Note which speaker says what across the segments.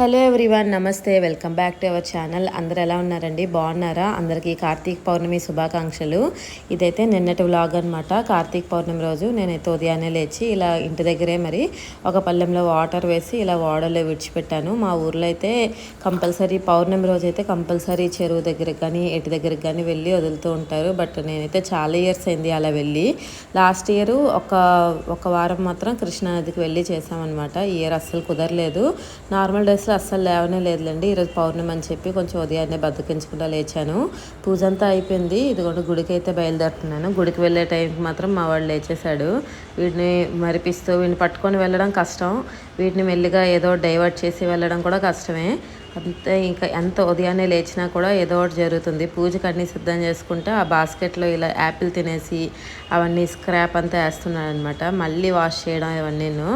Speaker 1: Hello everyone నమస్తే. Welcome back to our channel. అందరు ఎలా ఉన్నారండి? బాగున్నారా? అందరికీ కార్తీక పౌర్ణమి శుభాకాంక్షలు. ఇదైతే నిన్నటి వ్లాగ్ అనమాట కార్తీక పౌర్ణమి రోజు నేనైతే ఉదయాన్నే లేచి ఇలా ఇంటి దగ్గరే మరి ఒక పళ్ళెంలో వాటర్ వేసి ఇలా వాడర్లో విడిచిపెట్టాను. మా ఊర్లో అయితే కంపల్సరీ పౌర్ణమి రోజు అయితే కంపల్సరీ చెరువు దగ్గరికి కానీ ఎటు దగ్గరికి కానీ వెళ్ళి వదులుతూ ఉంటారు. బట్ నేనైతే చాలా ఇయర్స్ అయింది అలా వెళ్ళి. లాస్ట్ ఇయర్ ఒక ఒక వారం మాత్రం కృష్ణానదికి వెళ్ళి చేసామన్నమాట ఈ ఇయర్ అస్సలు కుదరలేదు. నార్మల్ అసలు అస్సలు లేవనే లేదులేండి. ఈరోజు పౌర్ణమి అని చెప్పి కొంచెం ఉదయాన్నే బద్దకించకుండా లేచాను. పూజ అంతా అయిపోయింది. ఇదిగోండి గుడికి అయితే బయలుదేరుతున్నాను. గుడికి వెళ్ళే టైంకి మాత్రం మా వాడు లేచేశాడు. వీడిని మరిపిస్తూ వీడిని పట్టుకొని వెళ్ళడం కష్టం. వీటిని మెల్లిగా ఏదో డైవర్ట్ చేసి వెళ్ళడం కూడా కష్టమే. అంతే ఇంకా ఎంత ఉదయాన్నే లేచినా కూడా ఏదో ఒకటి జరుగుతుంది. పూజకి అన్నీ సిద్ధం చేసుకుంటే ఆ బాస్కెట్లో ఇలా యాపిల్ తినేసి అవన్నీ స్క్రాప్ అంతా వేస్తున్నాడు అనమాట మళ్ళీ వాష్ చేయడం ఇవన్నీను.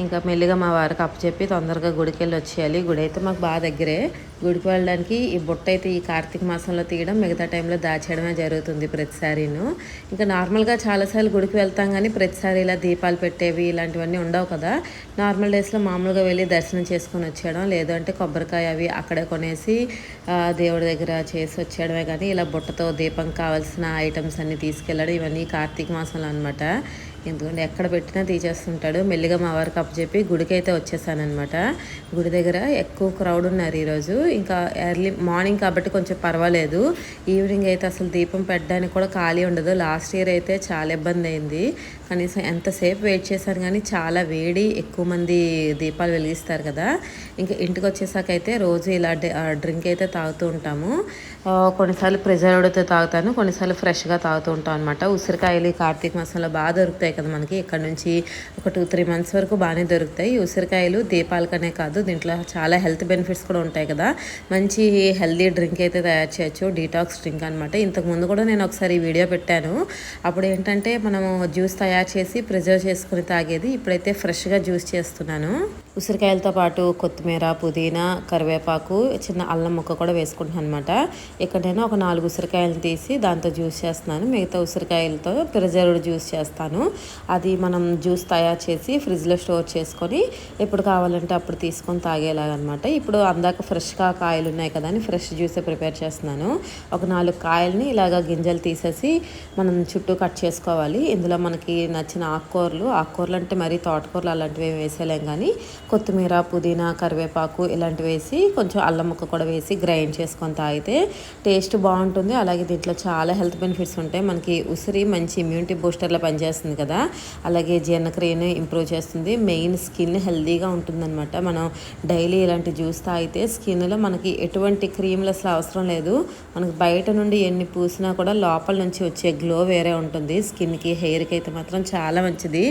Speaker 1: ఇంకా మెల్లిగా మా వారికి అప్పచెప్పి తొందరగా గుడికి వెళ్ళి వచ్చేయాలి. గుడి అయితే మాకు బాగా దగ్గరే. గుడికి వెళ్ళడానికి ఈ బుట్ట అయితే ఈ కార్తీక మాసంలో తీయడం మిగతా టైంలో దాచేయడమే జరుగుతుంది ప్రతిసారిను. ఇంకా నార్మల్గా చాలాసార్లు గుడికి వెళ్తాం కానీ ప్రతిసారి ఇలా దీపాలు పెట్టేవి ఇలాంటివన్నీ ఉండవు కదా. నార్మల్ డేస్లో మామూలుగా వెళ్ళి దర్శనం చేసుకొని వచ్చేయడం లేదంటే కొబ్బరికాయ అవి అక్కడే కొనేసి దేవుడి దగ్గర చేసి వచ్చేయడమే కానీ ఇలా బుట్టతో దీపం కావాల్సిన ఐటమ్స్ అన్నీ తీసుకెళ్ళడం ఇవన్నీ కార్తీక మాసంలో అనమాట ఎందుకంటే ఎక్కడ పెట్టినా తీసేస్తుంటాడు. మెల్లిగా మా వారికి అప్పచెప్పి గుడికి అయితే వచ్చేసానమాట గుడి దగ్గర ఎక్కువ క్రౌడ్ ఉన్నారు ఈరోజు. ఇంకా ఎర్లీ మార్నింగ్ కాబట్టి కొంచెం పర్వాలేదు. ఈవినింగ్ అయితే అసలు దీపం పెట్టడానికి కూడా ఖాళీ ఉండదు. లాస్ట్ ఇయర్ అయితే చాలా ఇబ్బంది అయింది. కనీసం ఎంతసేపు వెయిట్ చేశాను కానీ చాలా వేడి ఎక్కువ మంది దీపాలు వెలిగిస్తారు కదా. ఇంకా ఇంటికి వచ్చేసాక అయితే రోజు ఇలా డ్రింక్ అయితే తాగుతూ ఉంటాము. కొన్నిసార్లు ప్రిజర్వ్డ్తో తాగుతాను కొన్నిసార్లు ఫ్రెష్గా తాగుతూ ఉంటాం అనమాట ఉసిరికాయలు కార్తీక మాసంలో బాగా దొరుకుతాయి కదా మనకి. ఇక్కడ నుంచి ఒక టూ త్రీ మంత్స్ వరకు బాగానే దొరుకుతాయి. ఉసిరికాయలు దీపాలకనే కాదు దీంట్లో చాలా హెల్త్ బెనిఫిట్స్ కూడా ఉంటాయి కదా. మంచి హెల్దీ డ్రింక్ అయితే తయారు చేయొచ్చు డీటాక్స్ డ్రింక్ అనమాట ఇంతకు ముందు కూడా నేను ఒకసారి వీడియో పెట్టాను. అప్పుడు ఏంటంటే మనము జ్యూస్ తయారు చేసి ప్రిజర్వ్ చేసుకుని తాగేది. ఇప్పుడైతే ఫ్రెష్గా జ్యూస్ చేస్తున్నాను. ఉసిరికాయలతో పాటు కొత్తిమీర పుదీనా కరివేపాకు చిన్న అల్లం ముక్క కూడా వేసుకుంటున్నాను అనమాట ఎక్కడైనా ఒక నాలుగు ఉసిరికాయలు తీసి దాంతో జ్యూస్ చేస్తున్నాను. మిగతా ఉసిరికాయలతో ప్రిజర్వ్డ్ జ్యూస్ చేస్తాను. అది మనం జ్యూస్ తయారు చేసి ఫ్రిడ్జ్లో స్టోర్ చేసుకొని ఎప్పుడు కావాలంటే అప్పుడు తీసుకొని తాగేలాగనమాట. ఇప్పుడు అందాక ఫ్రెష్గా కాయలు ఉన్నాయి కదా అని ఫ్రెష్ జ్యూస్ ప్రిపేర్ చేస్తున్నాను. ఒక నాలుగు కాయల్ని ఇలాగ గింజలు తీసేసి మనం చుట్టూ కట్ చేసుకోవాలి. ఇందులో మనకి నచ్చిన ఆకుకూరలు ఆకుకూరలు అంటే మరీ తోటకూరలు అలాంటివి వేసేలేం కానీ కొత్తిమీర పుదీనా కరివేపాకు ఇలాంటివి వేసి కొంచెం అల్లం ముక్క కూడా వేసి గ్రైండ్ చేసుకొని తాగితే టేస్ట్ బాగుంటుంది. అలాగే దీంట్లో చాలా హెల్త్ బెనిఫిట్స్ ఉంటాయి. మనకి ఉసిరి మంచి ఇమ్యూనిటీ బూస్టర్లో పనిచేస్తుంది కదా. అలాగే జీర్ణక్రియను ఇంప్రూవ్ చేస్తుంది. మెయిన్ స్కిన్ హెల్దీగా ఉంటుందన్నమాట. మనం డైలీ ఇలాంటి జ్యూస్ తాగితే స్కిన్లో మనకి ఎటువంటి క్రీమ్లు అసలు అవసరం లేదు. మనకి బయట నుండి ఎన్ని పూసినా కూడా లోపల నుంచి వచ్చే గ్లో వేరే ఉంటుంది. స్కిన్కి హెయిర్కి అయితే మాత్రం చాలా మంచిది.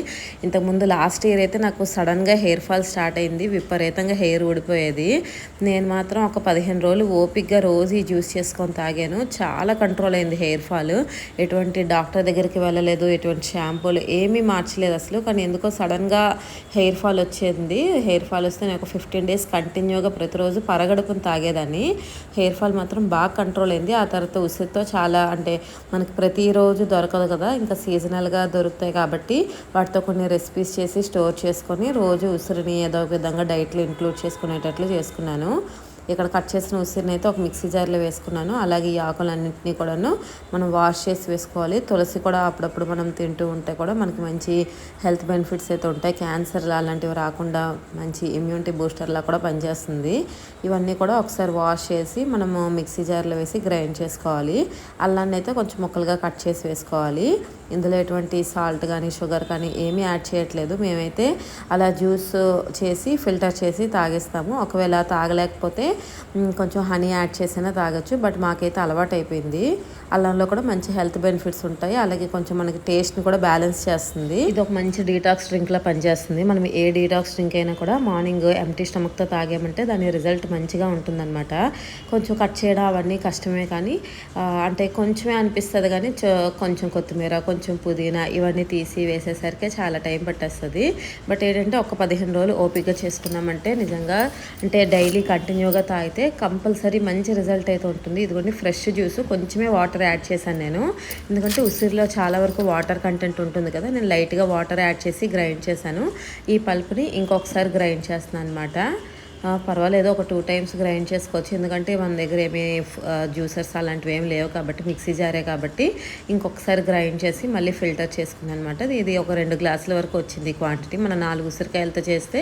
Speaker 1: ఇంతకుముందు లాస్ట్ ఇయర్ అయితే నాకు సడన్గా హెయిర్ ఫాల్ స్టార్ట్ అయింది. విపరీతంగా హెయిర్ ఊడిపోయేది. నేను మాత్రం ఒక పదిహేను రోజులు ఓపిక్గా రోజు ఈ జ్యూస్ చేసుకొని తాగాను. చాలా కంట్రోల్ అయింది హెయిర్ ఫాల్ ఎటువంటి డాక్టర్ దగ్గరికి వెళ్ళలేదు ఎటువంటి షాంపూలు ఏమీ మార్చలేదు అసలు. కానీ ఎందుకో సడన్గా హెయిర్ ఫాల్ వచ్చేది. హెయిర్ ఫాల్ వస్తే నేను ఒక ఫిఫ్టీన్ డేస్ కంటిన్యూగా ప్రతిరోజు పరగడుపుని తాగేదాన్ని. హెయిర్ ఫాల్ మాత్రం బాగా కంట్రోల్ అయింది. ఆ తర్వాత ఉసిరితో చాలా అంటే మనకి ప్రతిరోజు దొరకదు కదా. ఇంకా సీజనల్గా దొరుకుతాయి కాబట్టి వాటితో కొన్ని రెసిపీస్ చేసి స్టోర్ చేసుకొని రోజు ఉసిరిని ఏదో ఒక విధంగా డైట్లో ఇంక్లూడ్ చేసుకునేటట్లు చేసుకున్నాను. ఇక్కడ కట్ చేసిన ఉసిరిని అయితే ఒక మిక్సీ జార్లో వేసుకున్నాను. అలాగే ఈ ఆకులన్నింటినీ కూడాను మనం వాష్ చేసి వేసుకోవాలి. తులసి కూడా అప్పుడప్పుడు మనం తింటూ ఉంటే కూడా మనకి మంచి హెల్త్ బెనిఫిట్స్ అయితే ఉంటాయి. క్యాన్సర్ అలాంటివి రాకుండా మంచి ఇమ్యూనిటీ బూస్టర్లా కూడా పనిచేస్తుంది. ఇవన్నీ కూడా ఒకసారి వాష్ చేసి మనము మిక్సీ జార్లో వేసి గ్రైండ్ చేసుకోవాలి. అల్లాన్ని అయితే కొంచెం ముక్కలుగా కట్ చేసి వేసుకోవాలి. ఇందులో ఎటువంటి సాల్ట్ కానీ షుగర్ కానీ ఏమీ యాడ్ చేయట్లేదు. మేమైతే అలా జ్యూస్ చేసి ఫిల్టర్ చేసి తాగేస్తాము. ఒకవేళ తాగలేకపోతే కొంచెం హనీ యాడ్ చేసినా తాగొచ్చు. బట్ మాకైతే అలవాటు అయిపోయింది అల్లంలో కూడా మంచి హెల్త్ బెనిఫిట్స్ ఉంటాయి. అలాగే కొంచెం మనకి టేస్ట్ని కూడా బ్యాలెన్స్ చేస్తుంది. ఇది ఒక మంచి డీటాక్స్ డ్రింక్లా పనిచేస్తుంది. మనం ఏ డీటాక్స్ డ్రింక్ అయినా కూడా మార్నింగ్ ఎంటీ స్టమక్తో తాగామంటే దాని రిజల్ట్ మంచిగా ఉంటుందన్నమాట. కొంచెం కట్ చేయడం అవన్నీ కష్టమే కానీ అంటే కొంచెమే అనిపిస్తుంది కానీ కొంచెం కొత్తిమీర కొంచెం పుదీనా ఇవన్నీ తీసి వేసేసరికి చాలా టైం పట్టేస్తుంది. బట్ ఏంటంటే ఒక పదిహేను రోజులు ఓపిక చేసుకున్నామంటే నిజంగా అంటే డైలీ కంటిన్యూగా తాగితే కంపల్సరీ మంచి రిజల్ట్ అయితే ఉంటుంది. ఇదిగోండి ఫ్రెష్ జ్యూస్ కొంచెమే వాటర్ వాటర్ యాడ్ చేశాను నేను. ఎందుకంటే ఉసిరిలో చాలా వరకు వాటర్ కంటెంట్ ఉంటుంది కదా నేను లైట్గా వాటర్ యాడ్ చేసి గ్రైండ్ చేశాను. ఈ పల్పుని ఇంకొకసారి గ్రైండ్ చేస్తున్నాను అనమాట పర్వాలేదు ఒక టూ టైమ్స్ గ్రైండ్ చేసుకోవచ్చు. ఎందుకంటే మన దగ్గర ఏమీ జ్యూసర్స్ అలాంటివి ఏమి లేవు కాబట్టి మిక్సీ జారే కాబట్టి ఇంకొకసారి గ్రైండ్ చేసి మళ్ళీ ఫిల్టర్ చేసుకున్నాను అనమాట ఇది ఒక రెండు గ్లాసుల వరకు వచ్చింది క్వాంటిటీ మన నాలుగు ఉసిరికాయలతో చేస్తే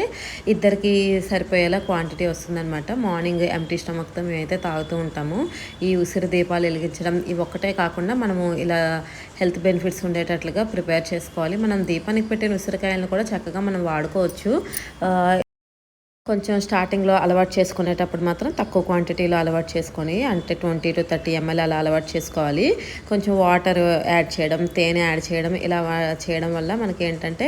Speaker 1: ఇద్దరికి సరిపోయేలా క్వాంటిటీ వస్తుందన్నమాట మార్నింగ్ ఎంటీ స్టమక్తో మేమైతే తాగుతూ ఉంటాము. ఈ ఉసిరి దీపాలు వెలిగించడం ఇవి ఒక్కటే కాకుండా మనము ఇలా హెల్త్ బెనిఫిట్స్ ఉండేటట్లుగా ప్రిపేర్ చేసుకోవాలి. మనం దీపానికి పెట్టిన ఉసిరికాయలను కూడా చక్కగా మనం వాడుకోవచ్చు. కొంచెం స్టార్టింగ్లో అలవాటు చేసుకునేటప్పుడు మాత్రం తక్కువ క్వాంటిటీలో అలవాటు చేసుకొని అంటే ట్వంటీ టు థర్టీ ఎంఎల్ అలా అలవాటు చేసుకోవాలి. కొంచెం వాటర్ యాడ్ చేయడం తేనె యాడ్ చేయడం ఇలా చేయడం వల్ల మనకి ఏంటంటే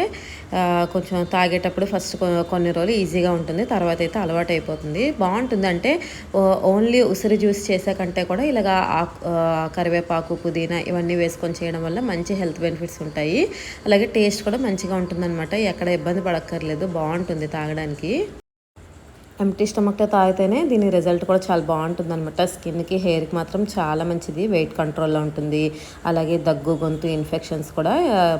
Speaker 1: కొంచెం తాగేటప్పుడు ఫస్ట్ కొన్ని రోజులు ఈజీగా ఉంటుంది. తర్వాత అయితే అలవాటు అయిపోతుంది. బాగుంటుంది అంటే ఓ- ఓన్లీ ఉసిరి జ్యూస్ చేసే కంటే కూడా ఇలాగా ఆ, కరివేపాకు పుదీనా ఇవన్నీ వేసుకొని చేయడం వల్ల మంచి హెల్త్ బెనిఫిట్స్ ఉంటాయి. అలాగే టేస్ట్ కూడా మంచిగా ఉంటుందన్నమాట. ఎక్కడ ఇబ్బంది పడక్కర్లేదు. బాగుంటుంది తాగడానికి. ఎంటీ స్టమక్తో తాగితేనే దీని రిజల్ట్ కూడా చాలా బాగుంటుంది అనమాట స్కిన్కి హెయిర్కి మాత్రం చాలా మంచిది. వెయిట్ కంట్రోల్లో ఉంటుంది. అలాగే దగ్గు గొంతు ఇన్ఫెక్షన్స్ కూడా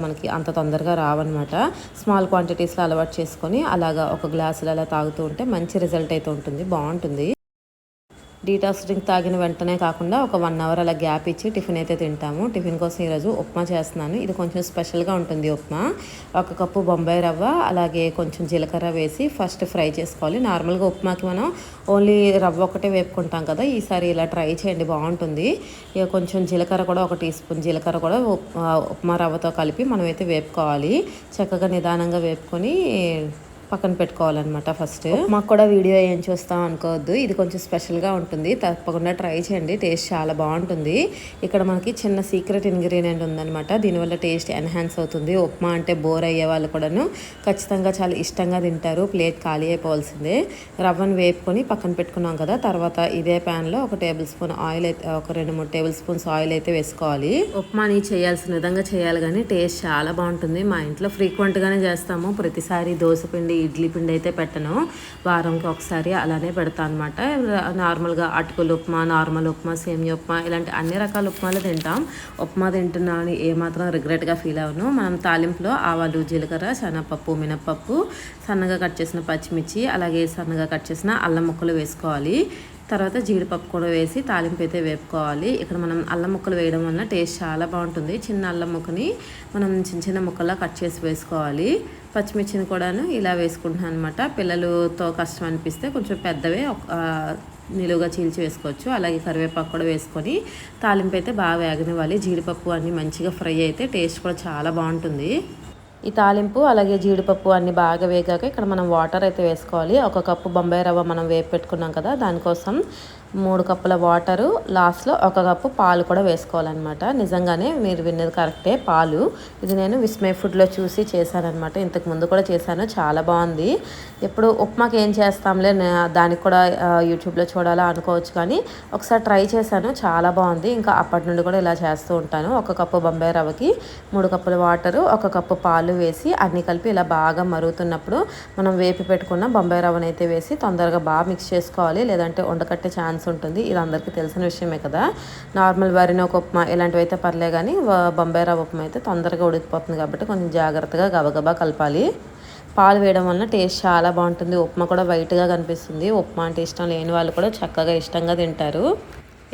Speaker 1: మనకి అంత తొందరగా రావన్నమాట. స్మాల్ క్వాంటిటీస్లో అలవాటు చేసుకొని అలాగా ఒక గ్లాసులు అలా తాగుతూ ఉంటే మంచి రిజల్ట్ అయితే ఉంటుంది. బాగుంటుంది. డీటాక్స్ డ్రింక్ తాగిన వెంటనే కాకుండా ఒక వన్ అవర్ అలా గ్యాప్ ఇచ్చి టిఫిన్ అయితే తింటాము. టిఫిన్ కోసం ఈరోజు ఉప్మా చేస్తున్నాను. ఇది కొంచెం స్పెషల్గా ఉంటుంది ఉప్మా. ఒక కప్పు బొంబాయి రవ్వ అలాగే కొంచెం జీలకర్ర వేసి ఫస్ట్ ఫ్రై చేసుకోవాలి. నార్మల్గా ఉప్మాకి మనం ఓన్లీ రవ్వ ఒకటే వేపుకుంటాం కదా ఈసారి ఇలా ట్రై చేయండి బాగుంటుంది. ఇక కొంచెం జీలకర్ర కూడా ఒక టీ స్పూన్ జీలకర్ర కూడా ఉప్మా రవ్వతో కలిపి మనమైతే వేపుకోవాలి. చక్కగా నిదానంగా వేపుకొని పక్కన పెట్టుకోవాలన్నమాట ఫస్ట్ మాకు కూడా వీడియో ఏం చూస్తాం అనుకోవద్దు. ఇది కొంచెం స్పెషల్గా ఉంటుంది. తప్పకుండా ట్రై చేయండి. టేస్ట్ చాలా బాగుంటుంది. ఇక్కడ మనకి చిన్న సీక్రెట్ ఇంగ్రీడియంట్ ఉందన్నమాట. దీనివల్ల టేస్ట్ ఎన్హాన్స్ అవుతుంది. ఉప్మా అంటే బోర్ అయ్యే వాళ్ళు కూడాను ఖచ్చితంగా చాలా ఇష్టంగా తింటారు. ప్లేట్ ఖాళీ అయిపోవాల్సిందే. రవ్వను వేపుకొని పక్కన పెట్టుకున్నాం కదా. తర్వాత ఇదే ప్యాన్లో ఒక టేబుల్ స్పూన్ ఆయిల్ అయితే ఒక రెండు మూడు టేబుల్ స్పూన్స్ ఆయిల్ అయితే వేసుకోవాలి. ఉప్మాని చేయాల్సిన విధంగా చేయాలి కానీ టేస్ట్ చాలా బాగుంటుంది. మా ఇంట్లో ఫ్రీక్వెంట్గానే చేస్తాము. ప్రతిసారి దోశ పిండి ఇడ్లీ పిండి అయితే పెట్టను. వారంకి ఒకసారి అలానే పెడతా అనమాట నార్మల్గా అటుకులు ఉప్మా నార్మల్ ఉప్మా సేమియా ఉప్మా ఇలాంటి అన్ని రకాల ఉప్మాలు తింటాం. ఉప్మా తింటున్నా అని ఏమాత్రం రిగ్రెట్గా ఫీల్ అవ్వను. మనం తాలింపులో ఆవాలు జీలకర్ర శనగపప్పు మినప్పప్పు సన్నగా కట్ చేసిన పచ్చిమిర్చి అలాగే సన్నగా కట్ చేసిన అల్లం ముక్కలు వేసుకోవాలి. తర్వాత జీడిపప్పు కూడా వేసి తాలింపు అయితే వేపుకోవాలి. ఇక్కడ మనం అల్లం ముక్కలు వేయడం వల్ల టేస్ట్ చాలా బాగుంటుంది. చిన్న అల్లం ముక్కని మనం చిన్న చిన్న ముక్కలా కట్ చేసి వేసుకోవాలి. పచ్చిమిర్చిని కూడాను ఇలా వేసుకుంటున్నాను అనమాట పిల్లలతో కష్టం అనిపిస్తే కొంచెం పెద్దవే ఒక నిలువుగా చీల్చి వేసుకోవచ్చు. అలాగే కరివేపాకు కూడా వేసుకొని తాలింపు అయితే బాగా వేగనివ్వాలి. జీడిపప్పు అన్నీ మంచిగా ఫ్రై అయితే టేస్ట్ కూడా చాలా బాగుంటుంది. ఈ తాలింపు అలాగే జీడిపప్పు అన్ని బాగా వేగాక ఇక్కడ మనం వాటర్ అయితే వేసుకోవాలి. ఒక కప్పు బొంబాయి రవ్వ మనం వేపు పెట్టుకున్నాం కదా దానికోసం మూడు కప్పుల వాటరు లాస్ట్లో ఒక కప్పు పాలు కూడా వేసుకోవాలన్నమాట. నిజంగానే మీరు విన్నది కరెక్టే పాలు. ఇది నేను విస్మయ ఫుడ్లో చూసి చేశానన్నమాట. ఇంతకు ముందు కూడా చేశాను చాలా బాగుంది. ఇప్పుడు ఉప్మాకి ఏం చేస్తాంలే దానికి కూడా యూట్యూబ్లో చూడాలా అనుకోవచ్చు కానీ ఒకసారి ట్రై చేశాను చాలా బాగుంది. ఇంకా అప్పటి నుండి కూడా ఇలా చేస్తూ ఉంటాను. ఒక కప్పు బొంబాయి రవ్వకి మూడు కప్పుల వాటరు ఒక కప్పు పాలు వేసి అన్ని కలిపి ఇలా బాగా మరుగుతున్నప్పుడు మనం వేపి పెట్టుకున్న బొంబాయి రవ్వను అయితే వేసి తొందరగా బాగా మిక్స్ చేసుకోవాలి. లేదంటే ఉండకట్టే ఛాన్స్ ఉంటుంది. ఇది అందరికీ తెలిసిన విషయమే కదా. నార్మల్ వరినొక ఉప్మా ఇలాంటివి అయితే పర్లే కానీ బొంబాయి రవ్వ ఉప్మా అయితే తొందరగా ఉడికిపోతుంది కాబట్టి కొంచెం జాగ్రత్తగా గబగబా కలపాలి. పాలు వేయడం వలన టేస్ట్ చాలా బాగుంటుంది. ఉప్మా కూడా వైట్గా కనిపిస్తుంది. ఉప్మా అంటే ఇష్టం లేని వాళ్ళు కూడా చక్కగా ఇష్టంగా తింటారు.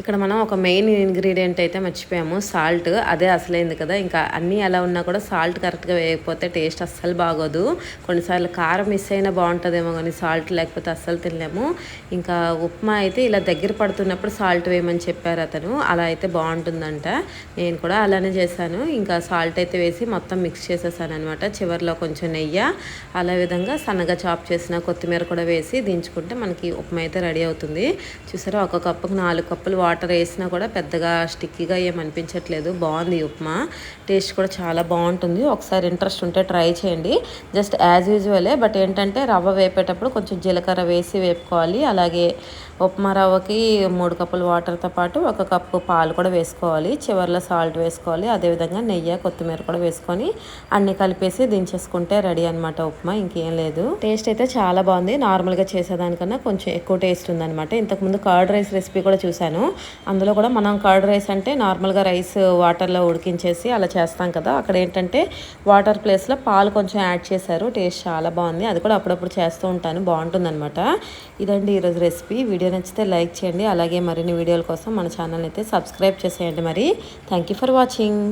Speaker 1: ఇక్కడ మనం ఒక మెయిన్ ఇంగ్రీడియంట్ అయితే మర్చిపోయాము. సాల్ట్ అదే అసలైంది కదా. ఇంకా అన్నీ ఎలా ఉన్నా కూడా సాల్ట్ కరెక్ట్గా వేయకపోతే టేస్ట్ అస్సలు బాగోదు. కొన్నిసార్లు కారం మిస్ అయినా బాగుంటుందేమో కానీ సాల్ట్ లేకపోతే అస్సలు తినలేము. ఇంకా ఉప్మా అయితే ఇలా దగ్గర పడుతున్నప్పుడు సాల్ట్ వేయమని చెప్పారు అతను. అలా అయితే బాగుంటుందంట. నేను కూడా అలానే చేశాను. ఇంకా సాల్ట్ అయితే వేసి మొత్తం మిక్స్ చేసేసాను అనమాట చివరిలో కొంచెం నెయ్యి అలా విధంగా సన్నగా చాప్ చేసిన కొత్తిమీర కూడా వేసి దించుకుంటే మనకి ఉప్మా అయితే రెడీ అవుతుంది. చూసారా? ఒక కప్పుకు నాలుగు కప్పులు వాటర్ వేసినా కూడా పెద్దగా స్టిక్కీగా ఏం అనిపించట్లేదు. బాగుంది ఉప్మా. టేస్ట్ కూడా చాలా బాగుంటుంది. ఒకసారి ఇంట్రెస్ట్ ఉంటే ట్రై చేయండి. జస్ట్ యాజ్ యూజువలే బట్ ఏంటంటే రవ్వ వేపేటప్పుడు కొంచెం జీలకర్ర వేసి వేపుకోవాలి. అలాగే ఉప్మా రవ్వకి మూడు కప్పులు వాటర్తో పాటు ఒక కప్పు పాలు కూడా వేసుకోవాలి. చివర్లో సాల్ట్ వేసుకోవాలి. అదేవిధంగా నెయ్యి కొత్తిమీర కూడా వేసుకొని అన్ని కలిపేసి దించేసుకుంటే రెడీ అనమాట ఉప్మా. ఇంకేం లేదు. టేస్ట్ అయితే చాలా బాగుంది. నార్మల్గా చేసేదానికన్నా కొంచెం ఎక్కువ టేస్ట్ ఉందన్నమాట. ఇంతకుముందు కర్డ్ రైస్ రెసిపీ కూడా చూశాను. అందులో కూడా మనం కర్డ్ రైస్ అంటే నార్మల్గా రైస్ వాటర్లో ఉడికించేసి అలా చేస్తాం కదా. అక్కడ ఏంటంటే వాటర్ ప్లేస్లో పాలు కొంచెం యాడ్ చేశారు. టేస్ట్ చాలా బాగుంది. అది కూడా అప్పుడప్పుడు చేస్తూ ఉంటాను. బాగుంటుందన్నమాట. ఇదండి ఈరోజు రెసిపీ. వీడియో నచ్చితే లైక్ చేయండి. అలాగే మరిన్ని వీడియోల కోసం మన ఛానల్ అయితే సబ్స్క్రైబ్ చేసేయండి మరి. Thank you for watching.